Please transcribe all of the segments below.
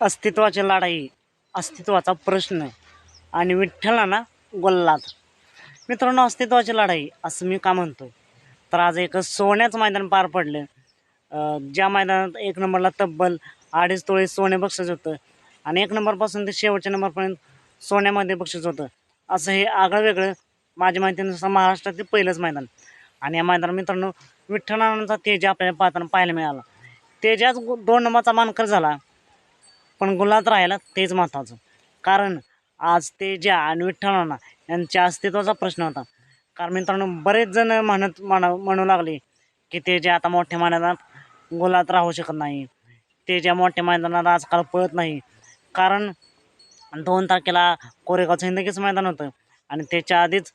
अस्तित्वाची लढाई अस्तित्वाचा प्रश्न आणि विठ्ठलांना गोल्लात. मित्रांनो अस्तित्वाची लढाई असं मी का म्हणतो तर आज एक सोन्याचं मैदान पार पडलं. ज्या मैदानात एक नंबरला तब्बल अडीच तोळे सोने बक्षीस होतं आणि एक नंबरपासून ते शेवटच्या नंबरपर्यंत सोन्यामध्ये बक्षीस होतं. असं हे आगळं वेगळं माझ्या माहितीनुसार महाराष्ट्रातील पहिलंच मैदान. आणि या मैदानात मित्रांनो विठ्ठलांचा तेज आपल्याला पाहताना पाहायला मिळाला. तेजाच दोन नंबरचा मानकर झाला. पण गुलात राहायला तेच महत्त्वाचं कारण आज ते ज्या आणि विठ्ठलांना यांच्या अस्तित्वाचा प्रश्न होता. कारण मित्रांनो बरेच जण म्हणत म्हणा म्हणू लागले की ते जे आता मोठ्या मैदानात गुलात राहू शकत नाही. ते ज्या मोठ्या मैदानात आजकाल पळत नाही. कारण दोन तारखेला कोरेगावचं हिंदकीचं मैदान होतं. आणि त्याच्या आधीच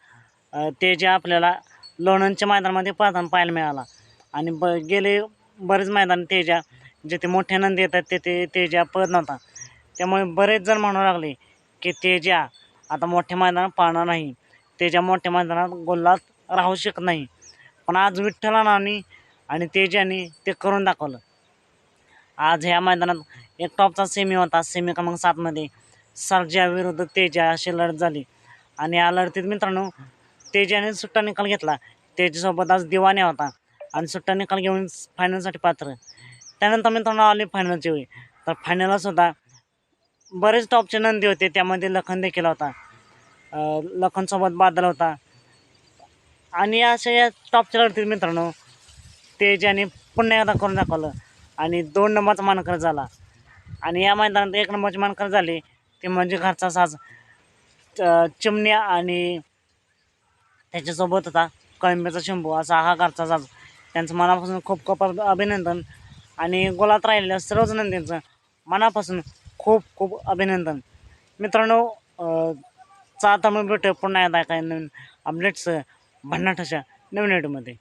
ते जे आपल्याला लोणंदच्या मैदानामध्ये पळताना पाहायला मिळाला. आणि ब गेले बरेच मैदान जिथे मोठे नंद येतात ते ते तेजा पळत नव्हता. त्यामुळे बरेच जण म्हणू लागले की तेजा आता मोठ्या मैदानात पाळणार नाही तेजा मोठ्या मैदानात गोल्लात राहू शकत नाही. पण आज विठ्ठलानी आणि तेजाने ते करून दाखवलं. आज ह्या मैदानात एक टॉपचा सेमी होता. सेमी क्रमांक सातमध्ये सर्जा विरुद्ध तेजा अशी लढत झाली. आणि या लढतीत मित्रांनो तेजाने सुट्टा निकाल घेतला. तेजासोबत आज दिवाने होता. आणि सुट्टा निकाल घेऊन फायनलसाठी पात्र. त्यानंतर मित्रांनो आले फायनलची वेळी तर फायनलसुद्धा बरेच टॉपचे नंदी होते. त्यामध्ये लखन देखील होता. लखनसोबत बादल होता. आणि अशा या टॉपच्या लढतीत मित्रांनो तेजाने पुन्हा एकदा करून दाखवलं. आणि दोन नंबरचा मानकर झाला. आणि या मैदानात एक नंबरचे मानकर झाले. ते म्हणजे घरचा साज चिमण्या आणि त्याच्यासोबत होता कळंब्याचा शंभू. असा हा घरचा साज. त्यांचं मनापासून खूप खूप अभिनंदन. आणि गोलात राहिलेल्या सर्वच नंदींचं मनापासून खूप खूप अभिनंदन. मित्रांनो चा आता मग पुन्हा एकदा काय नवीन अपडेट्स भन्नाटाच्या नवीन व्हिडिओमध्ये